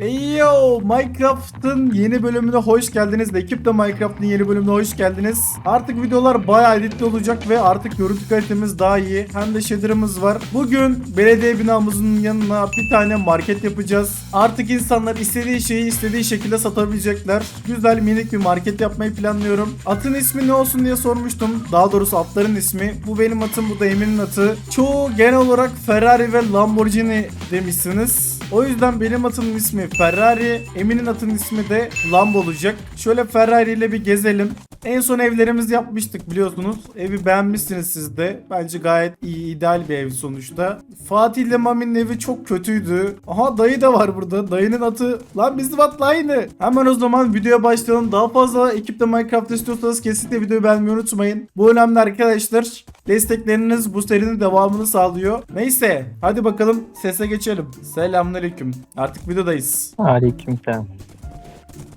Eyo Minecraft'ın yeni bölümüne hoş geldiniz. Ekip de Minecraft'ın yeni bölümüne hoş geldiniz. Artık videolar bayağı editli olacak ve artık görüntü kalitemiz daha iyi. Hem de shader'ımız var. Bugün belediye binamızın yanına bir tane market yapacağız. Artık insanlar istediği şeyi istediği şekilde satabilecekler. Güzel minik bir market yapmayı planlıyorum. Atın ismi ne olsun diye sormuştum. Daha doğrusu atların ismi. Bu benim atım, bu da Emin'in atı. Çoğu genel olarak Ferrari ve Lamborghini demişsiniz. O yüzden benim atımın ismi Ferrari, Emin'in atının ismi de Lambo olacak. Şöyle Ferrari ile bir gezelim. En son evlerimizi yapmıştık biliyorsunuz. Evi beğenmişsiniz siz de. Bence gayet iyi, ideal bir ev sonuçta. Fatih ile Mami'nin evi çok kötüydü. Aha dayı da var burada. Dayının atı. Lan bizim atla aynı. Hemen o zaman videoya başlayalım. Daha fazla ekipte Minecraft istiyorsanız kesinlikle videoyu beğenmeyi unutmayın. Bu önemli arkadaşlar. Destekleriniz bu serinin devamını sağlıyor. Neyse hadi bakalım sese geçelim. Selamünaleyküm. Artık videodayız. Aleykümselam.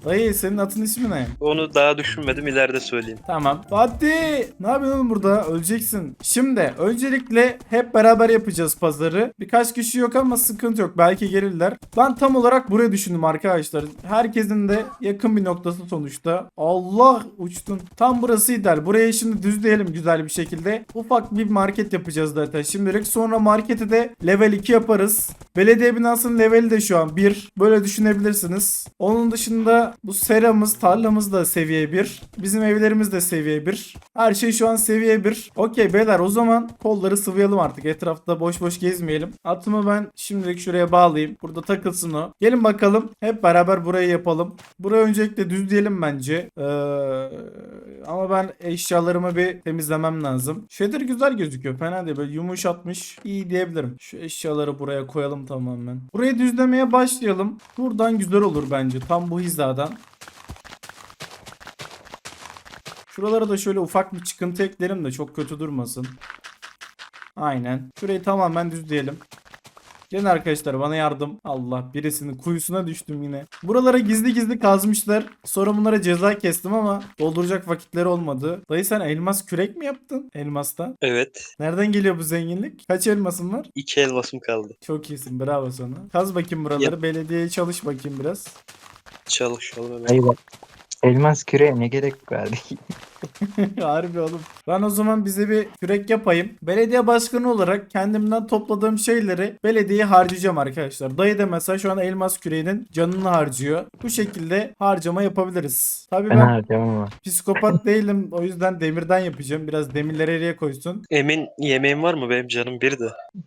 Dayı senin atın ismi ne? Onu daha düşünmedim ileride söyleyeyim. Tamam. Fatih! Ne yapıyorsun oğlum burada? Öleceksin. Şimdi öncelikle hep beraber yapacağız pazarı. Birkaç kişi yok ama sıkıntı yok. Belki gelirler. Ben tam olarak buraya düşündüm arkadaşlar. Herkesin de yakın bir noktası sonuçta. Allah uçtun. Tam burası ideal. Burayı şimdi düzleyelim güzel bir şekilde. Ufak bir market yapacağız zaten şimdilik. Sonra marketi de level 2 yaparız. Belediye binasının leveli de şu an 1. Böyle düşünebilirsiniz. Onun dışında bu seramız, tarlamız da seviye 1. Bizim evlerimiz de seviye 1. Her şey şu an seviye 1. Okey beyler o zaman kolları sıvayalım artık. Etrafta boş boş gezmeyelim. Atımı ben şimdilik şuraya bağlayayım. Burada takılsın o. Gelin bakalım. Hep beraber burayı yapalım. Burayı öncelikle düzleyelim bence. Ee, ama ben eşyalarımı bir temizlemem lazım. Shader güzel gözüküyor. Fena değil. Böyle yumuşatmış. İyi diyebilirim. Şu eşyaları buraya koyalım tamamen. Burayı düzlemeye başlayalım. Buradan güzel olur bence. Tam bu hizadan. Şuralara da şöyle ufak bir çıkıntı eklerim de çok kötü durmasın. Aynen. Şurayı tamamen düzleyelim. Gelin arkadaşlar bana yardım. Allah birisinin kuyusuna düştüm yine. Buralara gizli gizli kazmışlar. Sonra bunlara ceza kestim ama dolduracak vakitleri olmadı. Dayı sen elmas kürek mi yaptın? Elmastan. Evet. Nereden geliyor bu zenginlik? Kaç elmasın var? iki elmasım kaldı. Çok iyisin bravo sana. Kaz bakayım buraları. Belediyeye çalış bakayım biraz. Çalışalım hemen. Elmas küreğe ne gerek vardı? Harbi oğlum. Ben o zaman bize bir kürek yapayım. Belediye başkanı olarak kendimden topladığım şeyleri belediyeye harcayacağım arkadaşlar. Dayı da mesela şu an elmas küreğinin canını harcıyor. Bu şekilde harcama yapabiliriz. Tabii Ben ben harcamam ama. psikopat değilim. O yüzden demirden yapacağım. Biraz demirleri eriye koysun. Emin yemeğin var mı? Benim canım bir de.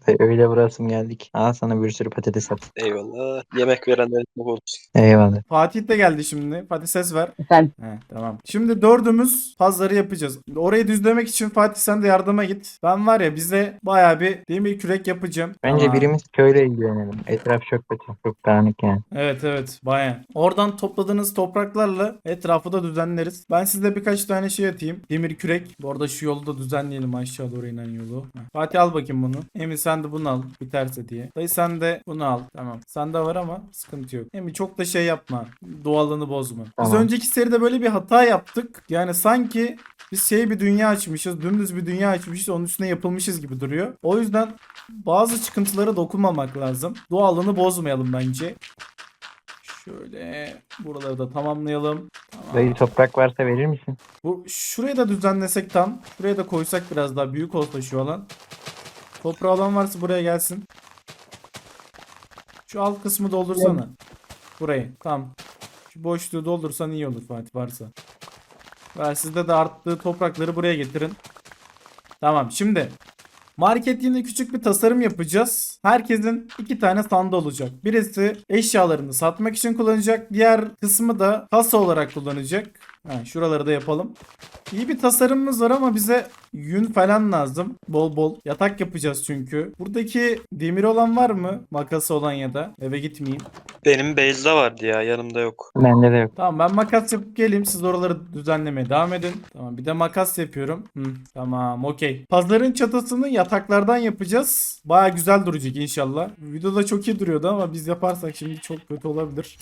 Ve Öyle burasım geldik. Al sana bir sürü patates at. Eyvallah. Yemek verenler çok olsun. Eyvallah. Fatih de geldi şimdi. Fatih ses ver. Efendim He, tamam. Şimdi dördümüz pazarı yapacağız. Orayı düzlemek için Fatih sen de yardıma git. Ben var ya bize baya bir demir kürek yapacağım. Bence Tamam. birimiz köyle ilgilenelim. Etraf çok kötü. Çok dağınık yani. Evet evet baya. Oradan topladığınız topraklarla etrafı da düzenleriz. Ben size birkaç tane şey atayım. Demir kürek. Bu arada şu yolu da düzenleyelim aşağı doğru inen yolu. Heh. Fatih al bakayım bunu. Emin sen de bunu al biterse diye. Dayı sen de bunu al. Tamam. Sende var ama sıkıntı yok. Emin çok da şey yapma. Doğallığını bozma. Biz Tamam. önceki seride böyle bir hata yaptık. Yani sanki biz şey bir dünya açmışız. Dümdüz bir dünya açmışız. Onun üstüne yapılmışız gibi duruyor. O yüzden bazı çıkıntılara dokunmamak lazım. Doğallığını bozmayalım bence. Şöyle buraları da tamamlayalım. Tamam. Dayı toprak varsa verir misin? Bu şurayı da düzenlesek tam. Şuraya da koysak biraz daha büyük olsa şu alan. Toprağı olan varsa buraya gelsin. Şu alt kısmı doldursana. Burayı. Tamam. Boşluğu doldursan iyi olur Fatih varsa. Ver sizde de arttığı toprakları buraya getirin. Tamam şimdi Market yine küçük bir tasarım yapacağız. Herkesin iki tane sandığı olacak. Birisi eşyalarını satmak için kullanacak. Diğer kısmı da kasa olarak kullanacak. Ha, şuraları da yapalım. İyi bir tasarımımız var ama bize yün falan lazım. Bol bol. Yatak yapacağız çünkü. Buradaki demir olan var mı? Makası olan ya da. Eve gitmeyeyim. Benim base'de vardı ya yanımda yok. Bende de yok. Tamam ben makas yapıp geleyim. Siz oraları düzenlemeye devam edin. Tamam bir de makas yapıyorum. Hı, tamam okey. Pazarın çatısını yataklardan yapacağız. Baya güzel duracak inşallah. Videoda çok iyi duruyordu ama biz yaparsak şimdi çok kötü olabilir.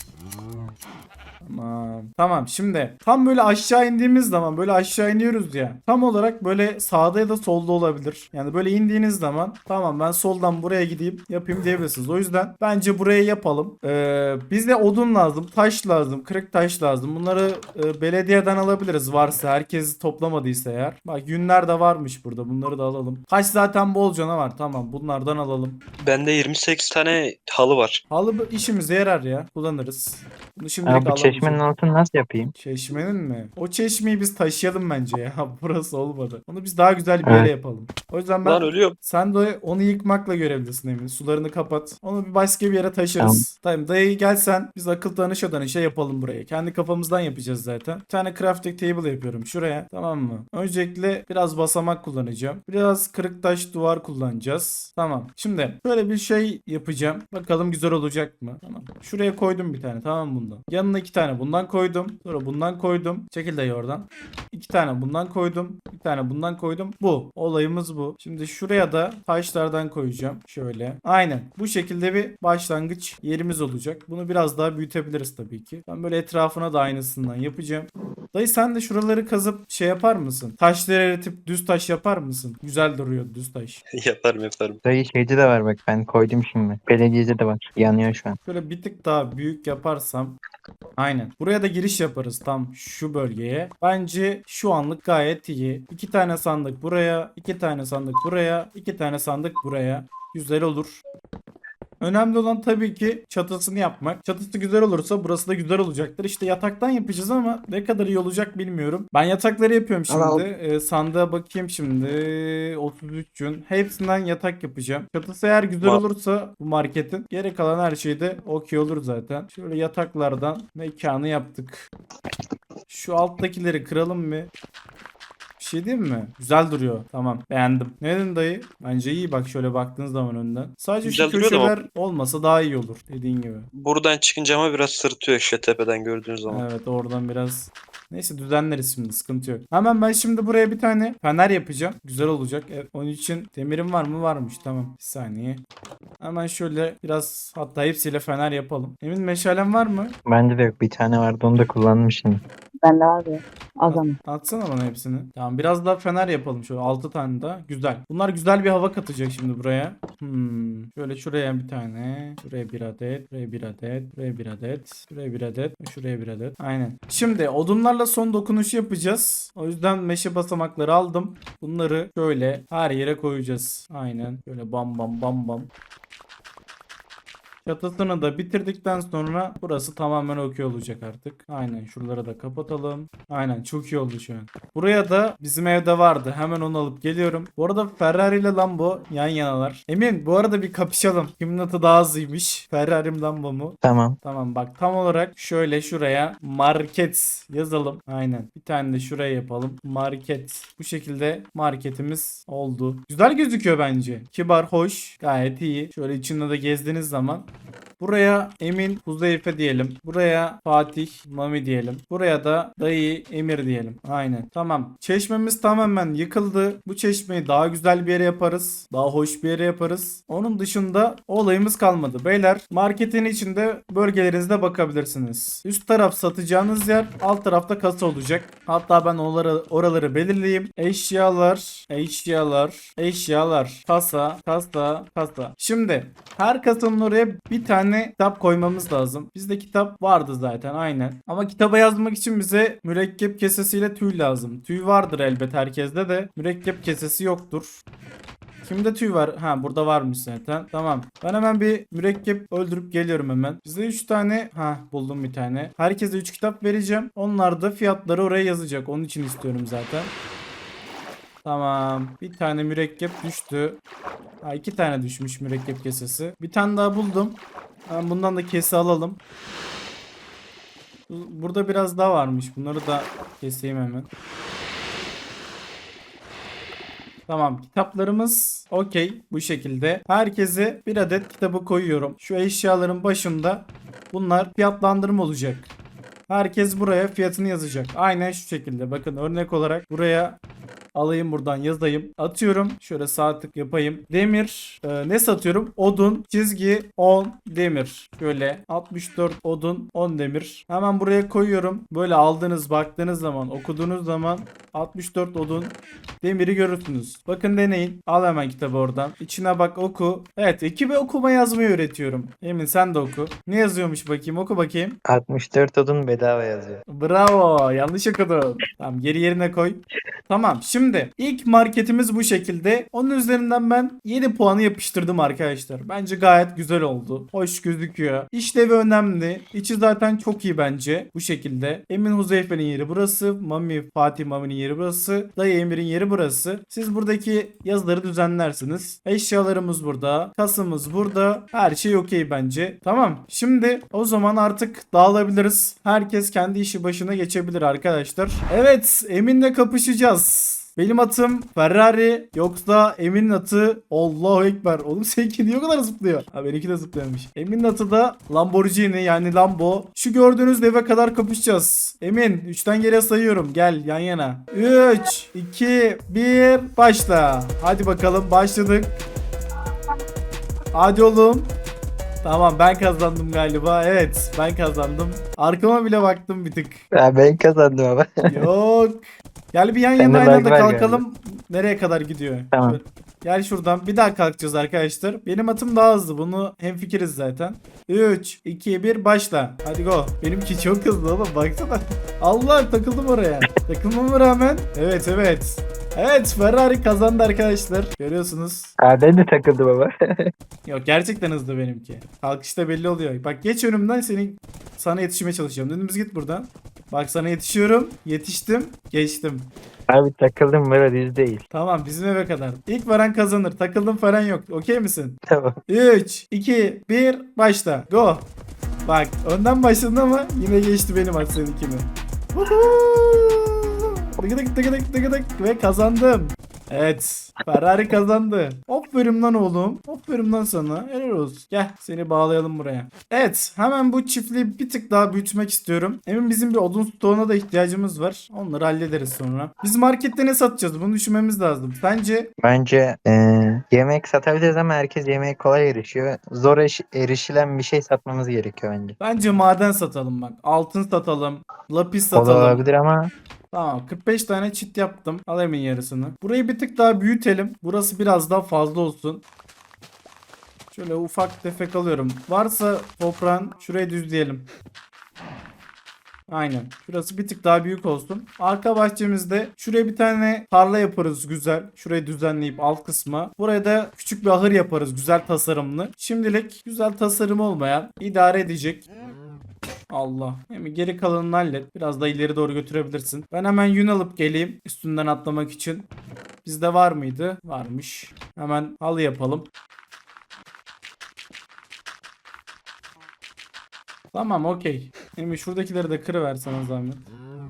Tamam. Tamam şimdi tam böyle aşağı indiğimiz zaman böyle aşağı iniyoruz ya. Tam olarak böyle sağda ya da solda olabilir. Yani böyle indiğiniz zaman tamam ben soldan buraya gideyim yapayım diyebilirsiniz. O yüzden bence buraya yapalım. Ee, bize odun lazım, taş lazım, kırık taş lazım. Bunları e, belediyeden alabiliriz varsa herkes toplamadıysa eğer. Bak yünler de varmış burada. Bunları da alalım. Taş zaten bolcana var. Tamam bunlardan alalım. Bende 28 tane halı var. Halı işimize yarar ya. Kullanırız. Bunu şimdilik Abi alamayacağım. Çeşmenin altını nasıl yapayım? Çeşmenin mi? O çeşmeyi biz taşıyalım bence ya. Burası olmadı. Onu biz daha güzel bir yere Evet. yapalım. O yüzden ben Lan ölüyorum. sen de onu yıkmakla görevlisin Emin. Sularını kapat. Onu bir başka bir yere taşırız. Tamam. Dayı gelsen biz akıl danışa danışa yapalım burayı. Kendi kafamızdan yapacağız zaten. Bir tane crafting table yapıyorum şuraya. Tamam mı? Öncelikle biraz basamak kullanacağım. Biraz kırık taş duvar kullanacağız. Tamam. Şimdi böyle bir şey yapacağım. Bakalım güzel olacak mı? Tamam. Şuraya koydum bir tane. Tamam bundan. Yanına iki tane bundan koydum. Sonra bundan koydum. Çekil dayı oradan. İki tane bundan koydum. Bir tane bundan koydum. Bu. Olayımız bu. Şimdi şuraya da taşlardan koyacağım. Şöyle. Aynen. Bu şekilde bir başlangıç yerimiz olacak. Bunu biraz daha büyütebiliriz tabii ki. Ben böyle etrafına da aynısından yapacağım. Dayı sen de şuraları kazıp şey yapar mısın? Taşları eritip düz taş yapar mısın? Güzel duruyor düz taş. yaparım yaparım. Dayı şeyde de var bak ben koydum şimdi. Belediyede de var. Yanıyor şu an. Şöyle bir tık daha büyük yaparsam Aynen. Buraya da giriş yaparız tam şu bölgeye. Bence şu anlık gayet iyi. İki tane sandık buraya, iki tane sandık buraya, iki tane sandık buraya. Güzel olur. Önemli olan tabii ki çatısını yapmak. Çatısı güzel olursa burası da güzel olacaktır. İşte yataktan yapacağız ama ne kadar iyi olacak bilmiyorum. Ben yatakları yapıyorum şimdi. Al. Ee, sandığa bakayım şimdi. 33 gün. Hepsinden yatak yapacağım. Çatısı eğer güzel Var. olursa bu marketin geri kalan her şeyde okey olur zaten. Şöyle yataklardan mekanı yaptık. Şu alttakileri kıralım mı? Şey diyeyim mi? Güzel duruyor. Tamam. Beğendim. Ne dedin dayı? Bence iyi bak şöyle baktığın zaman önden. Sadece Güzel şu duruyor da köşeler olmasa daha iyi olur. Dediğin gibi. Buradan çıkınca ama biraz sırtıyor işte tepeden gördüğün zaman. Evet oradan biraz Neyse düzenleriz şimdi sıkıntı yok. Hemen ben şimdi buraya bir tane fener yapacağım. Güzel olacak. Evet, onun için demirim var mı? Varmış tamam. Bir saniye. Hemen şöyle biraz hatta hepsiyle fener yapalım. Emin meşalen var mı? Bende de yok. Bir tane vardı onu da kullandım şimdi. Ben de abi. Az ama. Atsana bana hepsini. Tamam biraz daha fener yapalım şöyle 6 tane daha. Güzel. Bunlar güzel bir hava katacak şimdi buraya. Hmm. Şöyle şuraya bir tane. Şuraya bir adet. Şuraya bir adet. Şuraya bir adet. Şuraya bir adet. Şuraya bir adet. Aynen. Şimdi odunlarla son dokunuşu yapacağız. O yüzden meşe basamakları aldım. Bunları şöyle her yere koyacağız. Aynen. Şöyle bam bam bam bam. Çatısını da bitirdikten sonra burası tamamen okey olacak artık. Aynen şuraları da kapatalım. Aynen çok iyi oldu şu an. Buraya da bizim evde vardı. Hemen onu alıp geliyorum. Bu arada Ferrari ile Lambo yan yanalar. Emin bu arada bir kapışalım. Kimin atı daha hızlıymış? Ferrari mi Lambo mu? Tamam. Tamam bak tam olarak şöyle şuraya market yazalım. Aynen. Bir tane de şuraya yapalım. Market. Bu şekilde marketimiz oldu. Güzel gözüküyor bence. Kibar, hoş. Gayet iyi. Şöyle içinde de gezdiğiniz zaman Thank you. Buraya Emin Huzeyfe diyelim. Buraya Fatih Mami diyelim. Buraya da Dayı Emir diyelim. Aynen. Tamam. Çeşmemiz tamamen yıkıldı. Bu çeşmeyi daha güzel bir yere yaparız. Daha hoş bir yere yaparız. Onun dışında olayımız kalmadı. Beyler marketin içinde bölgelerinizde bakabilirsiniz. Üst taraf satacağınız yer. Alt tarafta kasa olacak. Hatta ben oraları, oraları belirleyeyim. Eşyalar, eşyalar, eşyalar, kasa, kasa, kasa. Şimdi her kasanın oraya bir tane kitap koymamız lazım. Bizde kitap vardı zaten aynen. Ama kitaba yazmak için bize mürekkep kesesiyle tüy lazım. Tüy vardır elbet herkeste de mürekkep kesesi yoktur. Kimde tüy var? Ha burada varmış zaten. Tamam. Ben hemen bir mürekkep öldürüp geliyorum hemen. Bize 3 tane ha buldum bir tane. Herkese 3 kitap vereceğim. Onlar da fiyatları oraya yazacak. Onun için istiyorum zaten. Tamam. Bir tane mürekkep düştü. Ha iki tane düşmüş mürekkep kesesi. Bir tane daha buldum. Hemen bundan da kese alalım. Bu- Burada biraz daha varmış. Bunları da keseyim hemen. Tamam kitaplarımız okey bu şekilde. Herkese bir adet kitabı koyuyorum. Şu eşyaların başında bunlar fiyatlandırma olacak. Herkes buraya fiyatını yazacak. Aynen şu şekilde. Bakın örnek olarak buraya alayım buradan yazayım. Atıyorum. Şöyle sağ tık yapayım. Demir. e, ne satıyorum? Odun. Çizgi 10 demir. Şöyle 64 odun 10 demir. Hemen buraya koyuyorum. Böyle aldığınız baktığınız zaman okuduğunuz zaman 64 odun demiri görürsünüz. Bakın deneyin. Al hemen kitabı oradan. İçine bak oku. Evet ekibe okuma yazmayı öğretiyorum. Emin sen de oku. Ne yazıyormuş bakayım oku bakayım. 64 odun bedava yazıyor. Bravo. Yanlış okudun. Tamam geri yerine koy. Tamam şimdi ilk marketimiz bu şekilde. Onun üzerinden ben 7 puanı yapıştırdım arkadaşlar. Bence gayet güzel oldu. Hoş gözüküyor. İşlevi önemli. İçi zaten çok iyi bence. Bu şekilde. Emin Huzeyfe'nin yeri burası. Mami Fatih Mami'nin yeri burası. Dayı Emir'in yeri burası. Siz buradaki yazıları düzenlersiniz. Eşyalarımız burada. Kasımız burada. Her şey okey bence. Tamam. Şimdi o zaman artık dağılabiliriz. Herkes kendi işi başına geçebilir arkadaşlar. Evet Emin'le kapışacağız. Benim atım Ferrari yoksa Emin'in atı Allahu Ekber. Oğlum seninki niye o kadar zıplıyor? Ha benimki de zıplıyormuş. Emin'in atı da Lamborghini yani Lambo. Şu gördüğünüz eve kadar kapışacağız. Emin 3'ten geriye sayıyorum. Gel yan yana. 3, 2, 1 başla. Hadi bakalım başladık. Hadi oğlum. Tamam ben kazandım galiba. Evet ben kazandım. Arkama bile baktım bir tık. Ya ben kazandım ama. Yok. Gel bir yan yana aynı anda kalkalım. Nereye kadar gidiyor? Tamam. Şöyle. Gel şuradan. Bir daha kalkacağız arkadaşlar. Benim atım daha hızlı. Bunu hemfikiriz zaten. 3, 2, 1 başla. Hadi go. Benimki çok hızlı oğlum. Baksana. Allah takıldım oraya. Takılmama rağmen. Evet evet. Evet Ferrari kazandı arkadaşlar. Görüyorsunuz. Ha ben de takıldım ama. Yok gerçekten hızlı benimki. Kalkışta belli oluyor. Bak geç önümden seni sana yetişmeye çalışıyorum. Dönümüz git buradan. Bak sana yetişiyorum. Yetiştim. Geçtim. Abi takıldım Murat yüz değil. Tamam bizim eve kadar. İlk varan kazanır. Takıldım falan yok. Okey misin? Tamam. 3, 2, 1 başla. Go. Bak önden başladın ama yine geçti benim at seninkini. Tıkıdık tıkıdık tıkıdık ve kazandım. Evet. Ferrari kazandı. Aferin lan oğlum. Aferin lan sana. Helal olsun. Gel seni bağlayalım buraya. Evet. Hemen bu çiftliği bir tık daha büyütmek istiyorum. Emin bizim bir odun stoğuna da ihtiyacımız var. Onları hallederiz sonra. Biz markette ne satacağız? Bunu düşünmemiz lazım. Sence Bence eee, yemek satabiliriz ama herkes yemeğe kolay erişiyor. Zor eş- erişilen bir şey satmamız gerekiyor bence. Bence maden satalım bak. Altın satalım. Lapis O da satalım. olabilir ama Tamam 45 tane çit yaptım. Al emin yarısını. Burayı bir tık daha büyütelim. Burası biraz daha fazla olsun. Şöyle ufak tefek alıyorum. Varsa toprağın şurayı düzleyelim. Aynen. Şurası bir tık daha büyük olsun. Arka bahçemizde şuraya bir tane tarla yaparız güzel. Şurayı düzenleyip alt kısma. Buraya da küçük bir ahır yaparız güzel tasarımlı. Şimdilik güzel tasarım olmayan idare edecek. Allah. Hem geri kalanını hallet. Biraz da ileri doğru götürebilirsin. Ben hemen yün alıp geleyim üstünden atlamak için. Bizde var mıydı? Varmış. Hemen halı yapalım. Tamam okey. Şimdi şuradakileri de kırıversene zahmet.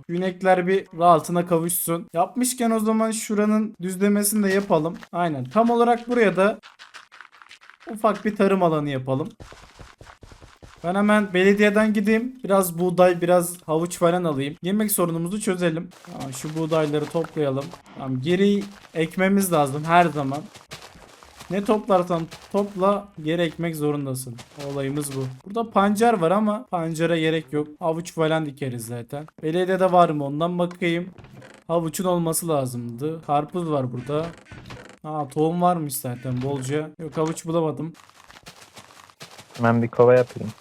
Günekler bir rahatına kavuşsun. Yapmışken o zaman şuranın düzlemesini de yapalım. Aynen. Tam olarak buraya da ufak bir tarım alanı yapalım. Ben hemen belediyeden gideyim. Biraz buğday, biraz havuç falan alayım. Yemek sorunumuzu çözelim. Tamam, şu buğdayları toplayalım. Tamam, geri ekmemiz lazım her zaman. Ne toplarsan topla geri ekmek zorundasın. Olayımız bu. Burada pancar var ama pancara gerek yok. Havuç falan dikeriz zaten. Belediyede var mı ondan bakayım. Havuçun olması lazımdı. Karpuz var burada. Aa tohum varmış zaten bolca. Yok havuç bulamadım. ben bir kova yapayım.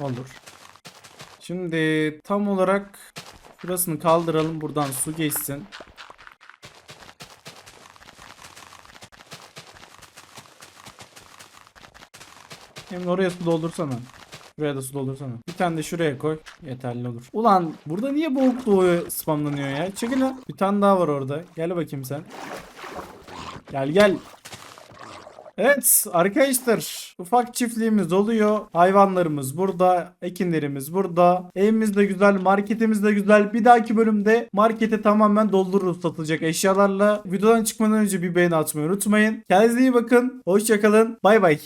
Olur. Şimdi tam olarak şurasını kaldıralım. Buradan su geçsin. Hem oraya su doldursana. Şuraya da su doldursana. Bir tane de şuraya koy. Yeterli olur. Ulan burada niye boğuk doğuyor spamlanıyor ya? Çekil lan. Bir tane daha var orada. Gel bakayım sen. Gel gel. Evet arkadaşlar ufak çiftliğimiz oluyor. Hayvanlarımız burada. Ekinlerimiz burada. Evimiz de güzel. Marketimiz de güzel. Bir dahaki bölümde markete tamamen doldururuz satılacak eşyalarla. Videodan çıkmadan önce bir beğeni atmayı unutmayın. Kendinize iyi bakın. Hoşçakalın. Bay bay.